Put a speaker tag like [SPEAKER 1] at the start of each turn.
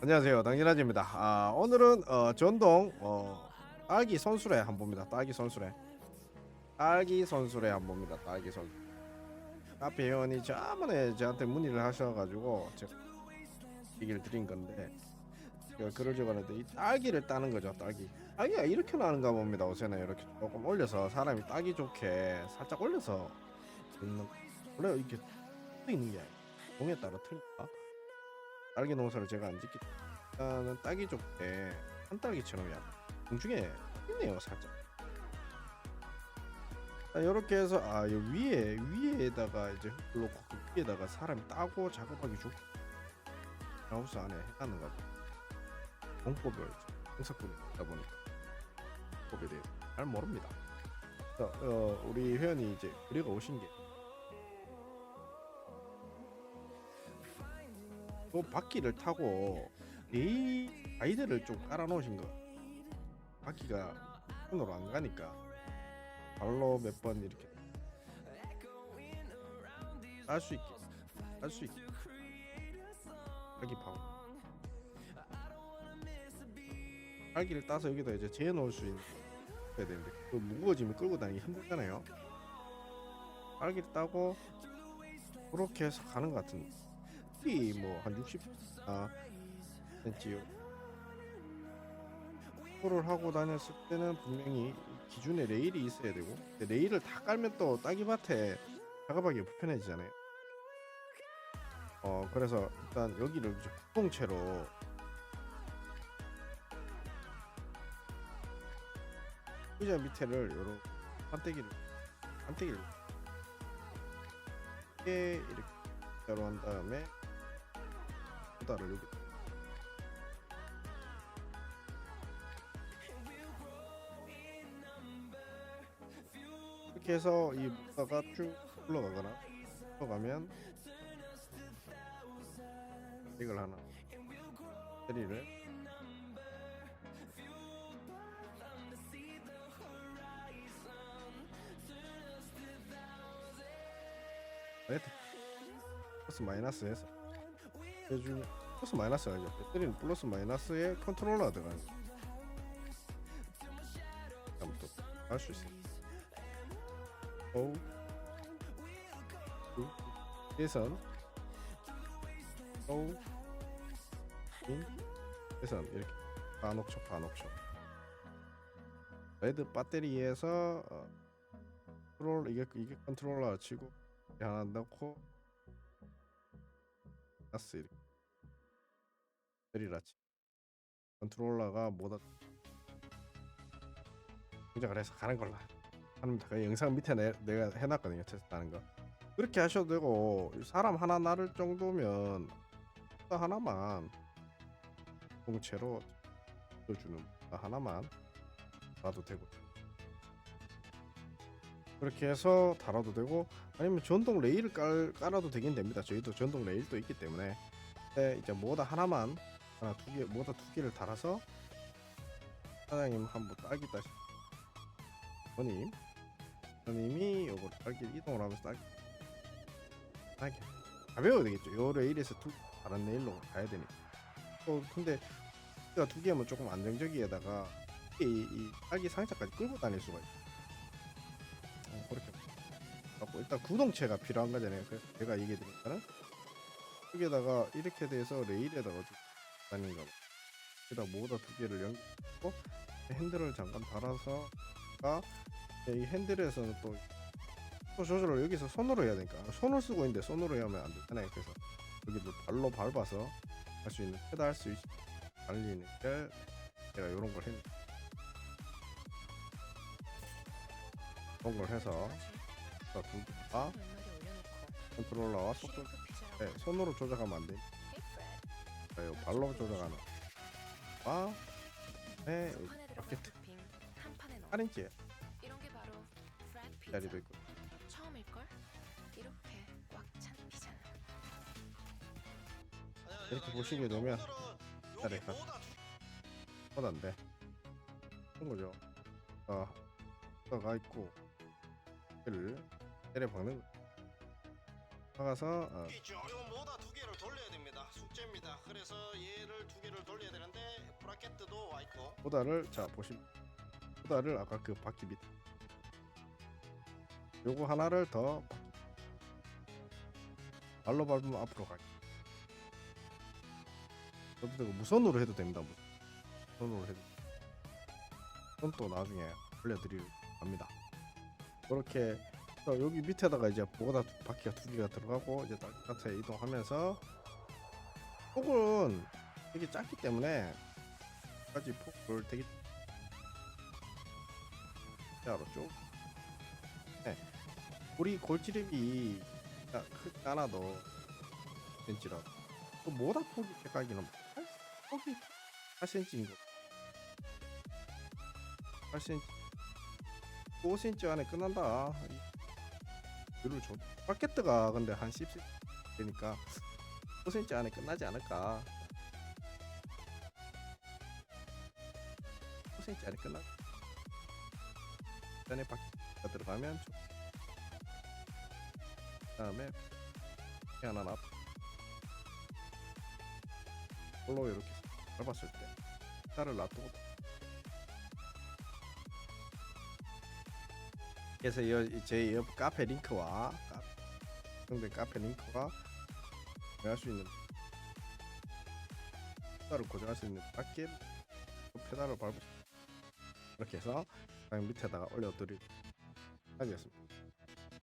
[SPEAKER 1] 안녕하세요. 당진아지입니다. 아, 오늘은 어, 전동 어, 딸기 선수래 한 봅니다. 딸기 선수래 딸기 선수래 한 봅니다. 딸기 선수. 카페 회원이 저번에 저한테 문의를 하셔가지고 제가 얘기를 드린 건데 제가 글을 적었는데 이 딸기를 따는 거죠 딸기. 딸기가 이렇게 나는가 봅니다. 옷에는 이렇게 조금 올려서 사람이 따기 좋게 살짝 올려서 있는 원래 이렇게 떠 있는 게 아니에요. 공에 따라 틀릴까 딸기 농사를 제가 안 짓기 일단은 딸기 좋게 한 딸기처럼 약간 공중에 있네요 살짝. 이렇게 해서 아요 위에 위에다가 이제 흙을 놓고 그 위에다가 사람이 따고 작업하기 좋게 하우스 안에 해놨는가 봐 공법을 행사꾼이 있다 보니까. 공법에 대해서 잘 모릅니다. 자, 어, 우리 회원이 이제 그리가 오신 게 그 바퀴를 타고 이 아이들을 좀 깔아 놓으신 거. 바퀴가 손으로 안 가니까 발로 몇 번 이렇게 깔수 있게 깔수 있게. 바퀴 파고. 딸기를 따서 여기다 이제 재어 놓을 수 있는 해야 되는데 그 무거워지면 끌고 다니기 힘들잖아요. 딸기를 따고 그렇게 해서 가는 것 같은 뭐 한 60, 아, 센치요. 포를 하고 다녔을 때는 분명히 기준에 레일이 있어야 되고 레일을 다 깔면 또 딸기밭에 작업하기 불편해지잖아요. 어 그래서 일단 여기를 이제 공채로 의자 밑에를 요런 판때기를 판때기를 이렇게 이렇게 한 다음에 보다를 여기. 이렇게 해서 이 무다가 쭉 흘러가거나 흘러가면 이걸 하나 세리를 레드 플러스 마이너스 해서 해주면 플러스 마이너스가 아니죠? 배터리는 플러스 마이너스에 컨트롤러가 들어가는 그럼 또할수 있어요. 오. 두, 예선. 오. 인, 예선. 이렇게. 반옥초 반옥초. 레드 배터리에서 어, 컨트롤 이게 이게 컨트롤러 치고 하나 넣고 가스 이렇게 때리라치 컨트롤러가 뭐다 조작을 해서 가는 걸로 합니다. 그 영상 밑에 내, 내가 해놨거든요. 테스트하는 거. 그렇게 하셔도 되고 사람 하나 나를 정도면 또 하나만 공채로 주는 하나만 놔도 되고 그렇게 해서 달아도 되고 아니면 전동 레일을 깔, 깔아도 되긴 됩니다. 저희도 전동 레일도 있기 때문에 근데 이제 뭐다 하나만 하나 두 개, 뭐다 두 개를 달아서 사장님 한번 딸기 따시 선님 선님이 요거 딸기 이동을 하면서 딸기 딸기 가벼워야 되겠죠. 요 레일에서 두 다른 레일로 가야 되니까 또 근데 가두 개면 조금 안정적이에다가 이, 이 딸기 상자까지 끌고 다닐 수가 있어요. 갖고 일단 구동체가 필요한 거잖아요. 그래서 제가 얘기해 드리니까는. 여기에다가 이렇게 돼서 레일에다가 다니는 거. 여기다 모다 두 개를 연결하고 핸들을 잠깐 달아서 가. 이 핸들에서는 또, 또 조절을 여기서 손으로 해야 되니까. 손을 쓰고 있는데 손으로 하면 안 되잖아요. 그래서 여기도 발로 밟아서 할 수 있는 페달 스위치 달리는 게 제가 이런 걸 했는데 그런 걸 해서 자, 두 개가 컨트롤러와? 속도 네, 손으로 조작하면 안 돼. 네, 발로 조작하는 와 네,
[SPEAKER 2] 프라이 피자.
[SPEAKER 1] 자리도 있고.
[SPEAKER 2] 처음일 걸? 이렇게 꽉 찬 피자는
[SPEAKER 1] 이렇게 보시게 되면 자리 가 하단데 그런 거죠. 아, 가 있고. 를 때려 박는 거. 박아서 어,
[SPEAKER 3] 있죠. 이거 모다 두 개를 돌려야 됩니다. 숙제입니다. 그래서 얘를 두 개를 돌려야 되는데 브라켓도 와 있고
[SPEAKER 1] 보다를 자 보시 보다를 아까 그 바퀴 밑 요거 하나를 더 발로 밟으면 앞으로 가게 저도 되고 무선으로 해도 됩니다 무선으로 해도 그건 또 나중에 알려드릴 겁니다 그렇게 해서 여기 밑에다가 이제 보다 두- 바퀴가 두 개가 들어가고 이제 땅끝에 이동하면서 폭은 되게 작기 때문에 까지 폭을 되게 자로 쭉. 네. 우리 골지름이 자, 크지 않아도 센치라. 그 모다 폭이 8, 폭이 8cm인 거. 8cm. 5cm 안에 끝난다. 율을 줘. 바켓트가 근데 한 10cm 되니까 5cm 안에 끝나지 않을까. 5cm 안에 끝나. 전에 바퀴가 들어가면 좀. 그다음에 하나 납. 볼로 이렇게 밟았을 때 살을 놔두고. 그래서 제옆 카페 링크와 형들 카페 링크와 고정할 수 있는 페달을 고정할 수 있는 바퀴 페달을 밟으 이렇게 해서 밑에다가 올려드릴 하겠습니다.